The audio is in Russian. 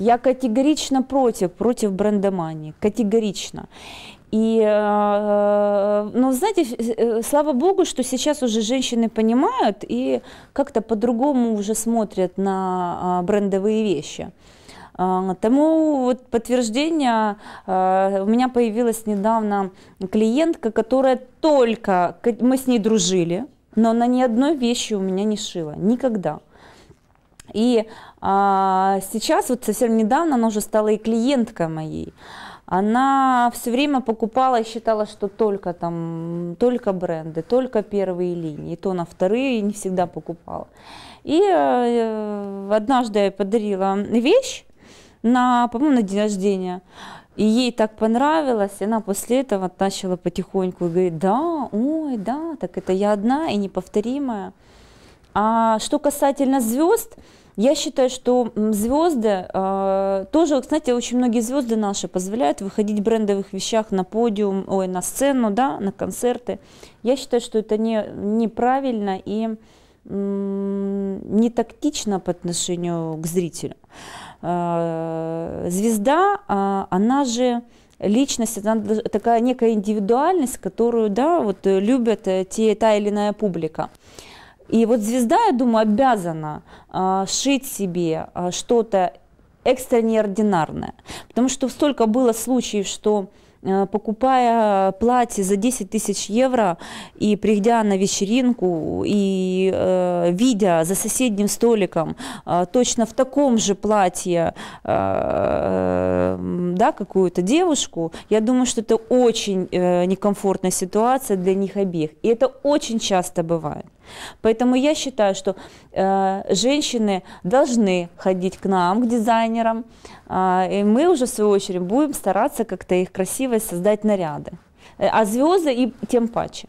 я категорично против, против брендомании, категорично. И, э, ну, знаете, э, слава богу, что сейчас уже женщины понимают и как-то по-другому уже смотрят на а, брендовые вещи. А, тому вот подтверждение, а, у меня появилась недавно клиентка, которая только, мы с ней дружили, но на ни одной вещи у меня не шила, никогда. И а, сейчас, вот совсем недавно, она уже стала и клиенткой моей она все время покупала и считала, что только там, только бренды, только первые линии, то на вторые не всегда покупала. И э, однажды я подарила вещь на, по-моему, на день рождения, и ей так понравилось, и она после этого начала потихоньку говорить, да, ой, да, так это я одна и неповторимая. А что касательно звезд, я считаю, что звезды, э, тоже, кстати, очень многие звезды наши позволяют выходить в брендовых вещах на подиум, ой, на сцену, да, на концерты. Я считаю, что это не, неправильно и не тактично по отношению к зрителю. Э, звезда, э, она же личность, она такая некая индивидуальность, которую, да, вот любят те, та или иная публика. И вот звезда, я думаю, обязана а, шить себе а, что-то экстраординарное, потому что столько было случаев, что покупая платье за 10 тысяч евро и придя на вечеринку и э, видя за соседним столиком э, точно в таком же платье э, да, какую-то девушку, я думаю, что это очень э, некомфортная ситуация для них обеих. И это очень часто бывает. Поэтому я считаю, что э, женщины должны ходить к нам, к дизайнерам, э, а, и мы уже, в свою очередь, будем стараться как-то их красиво создать наряды. Э, а звезды и тем паче.